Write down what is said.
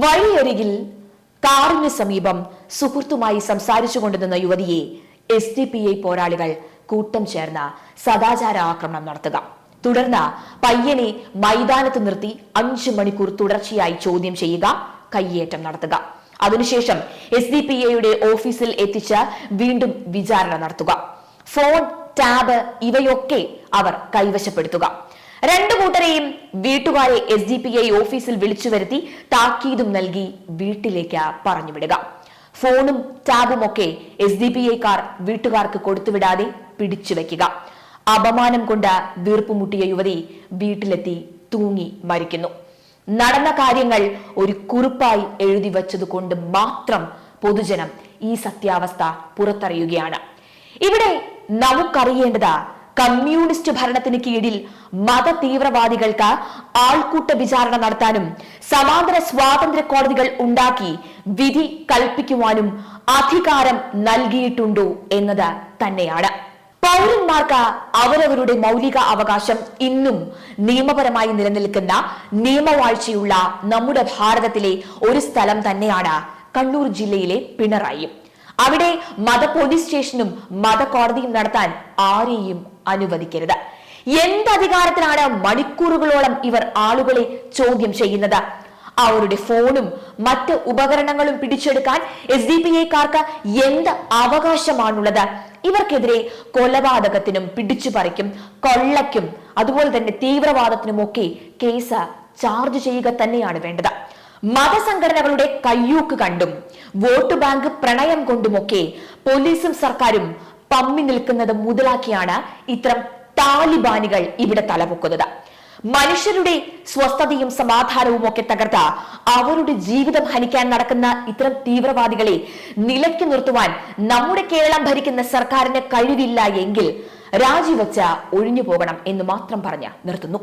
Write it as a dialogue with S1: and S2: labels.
S1: വഴിയരികിൽ കാറിന് സമീപം സുഹൃത്തുമായി സംസാരിച്ചു കൊണ്ടിരുന്ന യുവതിയെ എസ് ഡി പി ഐ പോരാളികൾ കൂട്ടം ചേർന്ന് സദാചാര ആക്രമണം നടത്തുക. തുടർന്ന് പയ്യനെ മൈതാനത്ത് നിർത്തി അഞ്ചു മണിക്കൂർ തുടർച്ചയായി ചോദ്യം ചെയ്യുക കയ്യേറ്റം നടത്തുക. അതിനുശേഷം എസ് ഡി പി ഐയുടെ ഓഫീസിൽ എത്തിച്ച് വീണ്ടും വിചാരണ നടത്തുക. ഫോൺ ടാബ് ഇവയൊക്കെ അവർ കൈവശപ്പെടുത്തുക. രണ്ടു കൂട്ടരെയും വീട്ടുകാരെ എസ് ഡി പി ഐ ഓഫീസിൽ വിളിച്ചു വരുത്തി താക്കീതും നൽകി വീട്ടിലേക്ക് പറഞ്ഞുവിടുക. ഫോണും ടാബും ഒക്കെ എസ് ഡി പി ഐക്കാർ വീട്ടുകാർക്ക് കൊടുത്തുവിടാതെ പിടിച്ചു വെക്കുക. അപമാനം കൊണ്ട് വീർപ്പുമുട്ടിയ യുവതി വീട്ടിലെത്തി തൂങ്ങി മരിക്കുന്നു. നടന്ന കാര്യങ്ങൾ ഒരു കുറിപ്പായി എഴുതി വച്ചത് കൊണ്ട് മാത്രം പൊതുജനം ഈ സത്യാവസ്ഥ പുറത്തറിയുകയാണ്. ഇവിടെ നമുക്കറിയേണ്ടത് കമ്മ്യൂണിസ്റ്റ് ഭരണത്തിന് കീഴിൽ മത തീവ്രവാദികൾക്ക് ആൾക്കൂട്ട വിചാരണ നടത്താനും സമാന്തര സ്വാതന്ത്ര്യ കോടതികൾ ഉണ്ടാക്കി വിധി കൽപ്പിക്കുവാനും അധികാരം നൽകിയിട്ടുണ്ടോ എന്നത് തന്നെയാണ്. പൗരന്മാർക്ക് അവരവരുടെ മൗലിക അവകാശം ഇന്നും നിയമപരമായി നിലനിൽക്കുന്ന നിയമവാഴ്ചയുള്ള നമ്മുടെ ഭാരതത്തിലെ ഒരു സ്ഥലം തന്നെയാണ് കണ്ണൂർ ജില്ലയിലെ പിണറായി. അവിടെ മത പോലീസ് സ്റ്റേഷനും മത കോടതിയും നടത്താൻ ആരെയും അനുവദിക്കരുത്. എന്ത് അധികാരത്തിലാണ് മണിക്കൂറുകളോളം ഇവർ ആളുകളെ ചോദ്യം ചെയ്യുന്നത്? അവരുടെ ഫോണും മറ്റ് ഉപകരണങ്ങളും പിടിച്ചെടുക്കാൻ എസ് ഡി പി ഐക്കാർക്ക് എന്ത് അവകാശമാണുള്ളത്? ഇവർക്കെതിരെ കൊലപാതകത്തിനും പിടിച്ചുപറിക്കും കൊള്ളയ്ക്കും അതുപോലെ തന്നെ തീവ്രവാദത്തിനുമൊക്കെ കേസ് ചാർജ് ചെയ്യുക തന്നെയാണ് വേണ്ടത്. മതസംഘടനകളുടെ കയ്യൂക്ക് കണ്ടും വോട്ട് ബാങ്ക് പ്രണയം കൊണ്ടുമൊക്കെ പോലീസും സർക്കാരും പമ്മി നിൽക്കുന്നത് മുതലാക്കിയാണ് ഇത്തരം താലിബാനികൾ ഇവിടെ തലപൊക്കുന്നത്. മനുഷ്യരുടെ സ്വസ്ഥതയും സമാധാനവും ഒക്കെ തകർത്ത അവരുടെ ജീവിതം ഹനിക്കാൻ നടക്കുന്ന ഇത്തരം തീവ്രവാദികളെ നിലയ്ക്ക് നിർത്തുവാൻ നമ്മുടെ കേരളം ഭരിക്കുന്ന സർക്കാരിന് കഴിവില്ല എങ്കിൽ രാജിവെച്ച ഒഴിഞ്ഞു പോകണം എന്ന് മാത്രം പറഞ്ഞ് നിർത്തുന്നു.